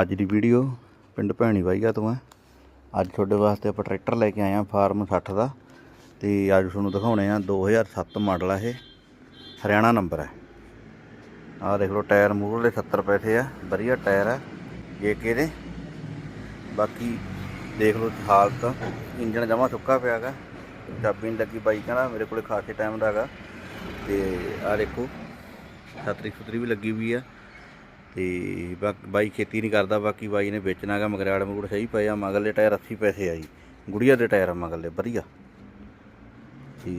ਅੱਜ ਦੀ ਵੀਡੀਓ ਪਿੰਡ ਭੈਣੀ ਵਾਈਆ ਤੋਂ ਹੈ। ਅੱਜ ਤੁਹਾਡੇ ਵਾਸਤੇ ਆਪਾਂ ਟਰੈਕਟਰ ਲੈ ਕੇ ਆਏ ਆ ਫਾਰਮ 60 ਦਾ ਤੇ ਅੱਜ ਤੁਹਾਨੂੰ ਦਿਖਾਉਣੇ ਆ 2007 ਮਾਡਲ ਆ ਇਹ। ਹਰਿਆਣਾ ਨੰਬਰ ਹੈ। ਆਹ ਦੇਖ ਲਓ, ਟਾਇਰ ਮੂਹਰਲੇ 70 ਪੈਸੇ ਆ। ਵਧੀਆ ਟਾਇਰ ਆ, ਜੇਕੇ ਦੇ। ਬਾਕੀ ਦੇਖ ਲਓ ਹਾਲਤ, ਇੰਜਣ ਜਮਾ ਸੁੱਕਾ ਪਿਆ ਗਾ ਚਾਬੀ ਨਹੀਂ ਲੱਗੀ ਬਾਈ ਕਹਿੰਦਾ ਮੇਰੇ ਕੋਲੇ ਖਾਸੇ ਟਾਈਮ ਦਾ ਹੈਗਾ। ਤੇ ਆਹ ਦੇਖੋ ਛਤਰੀ ਛੁਤਰੀ ਵੀ ਲੱਗੀ ਹੋਈ ਆ। ਤੇ ਬਾਕ- ਬਾਈ ਖੇਤੀ ਨਹੀਂ ਕਰਦਾ, ਬਾਕੀ ਬਾਈ ਨੇ ਵੇਚਣਾ ਹੈਗਾ ਮਗਰਾੜ ਮਗੂੜ ਸਹੀ ਪਏ ਆ, ਮਗਰਲੇ ਟਾਇਰ 80 ਪੈਸੇ ਆ ਜੀ। ਗੁੜੀਆ ਦੇ ਟਾਇਰ ਆ ਮਗਰਲੇ, ਵਧੀਆ। ਤੇ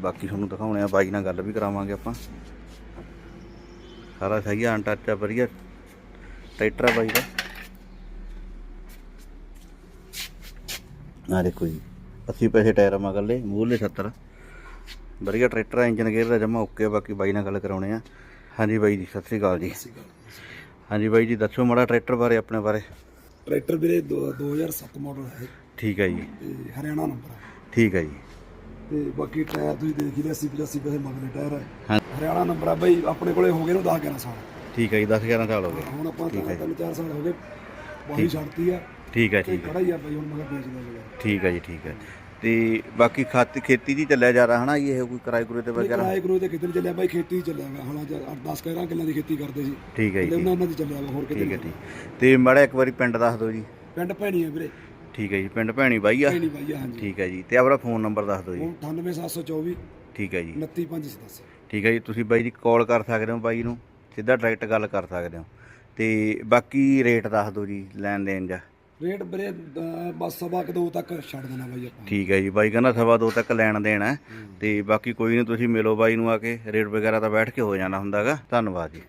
ਬਾਕੀ ਤੁਹਾਨੂੰ ਦਿਖਾਉਣੇ ਆ, ਬਾਈ ਨਾਲ ਗੱਲ ਵੀ ਕਰਾਵਾਂਗੇ ਆਪਾਂ। ਸਾਰਾ ਸਹੀ ਆ ਅਨਟੱਚ ਆ, ਵਧੀਆ। ਟਰੈਕਟਰ ਆ ਬਾਈ ਦਾ। ਆ ਦੇਖੋ ਜੀ 80 ਪੈਸੇ ਟਾਇਰ ਆ ਮਗਰਲੇ, ਮੂਹਰਲੇ 70 ਵਧੀਆ ਟਰੈਕਟਰ ਆ ਇੰਜਨ ਗੇਅਰ ਦਾ ਜਮਾ ਓਕੇ ਬਾਕੀ ਬਾਈ ਨਾਲ ਗੱਲ ਕਰਾਉਣੇ ਆ। ਹਾਂਜੀ ਬਾਈ ਜੀ, ਸਤਿ ਸ੍ਰੀ ਅਕਾਲ ਜੀ। ਹਾਂਜੀ ਬਾਈ ਜੀ ਦੱਸੋ ਮਾੜਾ ਟਰੈਕਟਰ ਬਾਰੇ ਆਪਣੇ ਬਾਰੇ। ਟਰੈਕਟਰ ਵੀਰੇ ਦੋ- 2007 ਮਾਡਲ ਹੈ ਠੀਕ ਹੈ ਜੀ। ਤੇ ਹਰਿਆਣਾ ਨੰਬਰ ਹੈ। ਠੀਕ ਹੈ ਜੀ। ਤੇ ਬਾਕੀ ਟਾਇਰ ਤੁਸੀਂ ਦੇਖ ਹੀ ਲਿਆ 80 85 ਪੈਸੇ ਮਗਲੇ ਟਾਇਰ ਹੈ। ਹਰਿਆਣਾ ਨੰਬਰ ਆ ਬਈ ਆਪਣੇ ਕੋਲੇ ਹੋ ਗਏ ਨੂੰ 10 11 ਸਾਲ। ਠੀਕ ਹੈ ਜੀ 10 11 ਸਾਲ ਹੋ ਗਏ। ਹੁਣ ਆਪਾਂ ਹੈ ਤਿੰਨ ਚਾਰ ਸਾਲ ਹੋ ਗਏ ਵਾਹੀ ਛੱਡਤੀ ਆ। ਠੀਕ ਹੈ ਤੇ ਠੀਕ ਹੈ। ਖੜਾ ਹੀ ਆ ਬਈ ਹੁਣ ਮਗਰ ਵੇਚਦਾ ਜਿਹੜਾ ਠੀਕ ਹੈ ਜੀ ਠੀਕ ਹੈ। ਤੇ ਬਾਕੀ ਖਾਤੀ ਖੇਤੀ ਦੀ ਚੱਲਿਆ ਜਾ ਰਿਹਾ ਹਨਾ ਜੀ ਇਹ ਕੋਈ ਕਿਰਾਏ ਕੁਰੇ ਤੇ ਵਗੈਰਾ? ਕਿਰਾਏ ਕਰੂਏ ਤੇ ਕਿਤੇ ਚੱਲਿਆ ਬਾਈ ਖੇਤੀ ਹੀ ਚੱਲਿਆ ਗਾ ਹੁਣ 10 11 ਕਿੱਲਿਆਂ ਦੀ ਖੇਤੀ ਕਰਦੇ ਸੀ। ਠੀਕ ਹੈ ਜੀ ਉਹਨਾਂ ਉਹਨਾਂ ਦੀ ਚੱਲਿਆ ਵਾ, ਹੋਰ ਕਿਤੇ ਠੀਕ ਹੈ। ਠੀਕ ਤੇ ਮਾੜਾ ਇੱਕ ਵਾਰੀ ਪਿੰਡ ਦੱਸ ਦਿਓ ਜੀ। ਪਿੰਡ ਭੈਣੀ ਹੈ ਵੀਰੇ। ਠੀਕ ਹੈ ਜੀ ਪਿੰਡ ਭੈਣੀ ਬਾਈ ਆ। ਭੈਣੀ ਬਾਈ ਆ ਹਾਂਜੀ। ਠੀਕ ਹੈ ਜੀ ਤੇ ਆਪਣਾ ਫੋਨ ਨੰਬਰ ਦੱਸ ਦਿਓ ਜੀ। ਹੁਣ 98724 ਠੀਕ ਹੈ ਜੀ। 29510 ਠੀਕ ਹੈ ਜੀ ਤੁਸੀਂ ਬਾਈ ਜੀ ਕਾਲ ਕਰ ਸਕਦੇ ਹੋ ਬਾਈ ਨੂੰ ਸਿੱਧਾ ਡਾਇਰੈਕਟ ਗੱਲ ਕਰ ਸਕਦੇ ਹੋ। ਤੇ ਬਾਕੀ ਰੇਟ ਦੱਸ ਦਿਓ ਜੀ ਲੈਣ ਦੇਣ ਦਾ। ਰੇਟ ਵੀਰੇ ਅਹ, ਬਸ ਸਵਾ ਕੁ ਦੋ ਤੱਕ ਛੱਡ ਦੇਣਾ ਬਾਈ ਆਪਾਂ। ਠੀਕ ਹੈ ਜੀ ਬਾਈ ਕਹਿੰਦਾ ਸਵਾ ਦੋ ਤੱਕ ਲੈਣ ਦੇਣਾ ਹੈ। ਤੇ ਬਾਕੀ ਕੋਈ ਨਹੀਂ ਤੁਸੀਂ ਮਿਲੋ ਬਾਈ ਨੂੰ ਆ ਕੇ ਰੇਟ ਵਗੈਰਾ ਤਾਂ ਬੈਠ ਕੇ ਹੋ ਜਾਣਾ ਹੁੰਦਾਗਾ। ਧੰਨਵਾਦ ਜੀ।